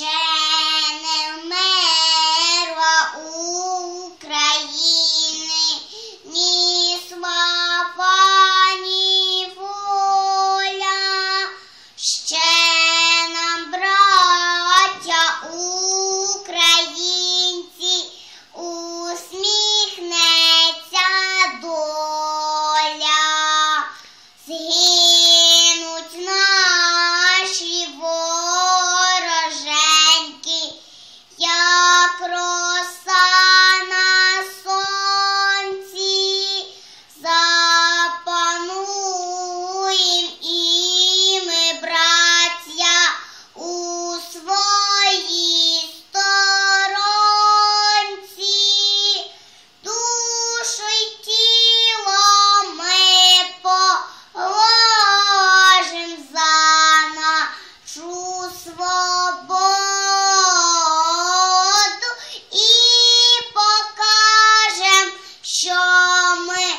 Check. свободу і покажем, що ми.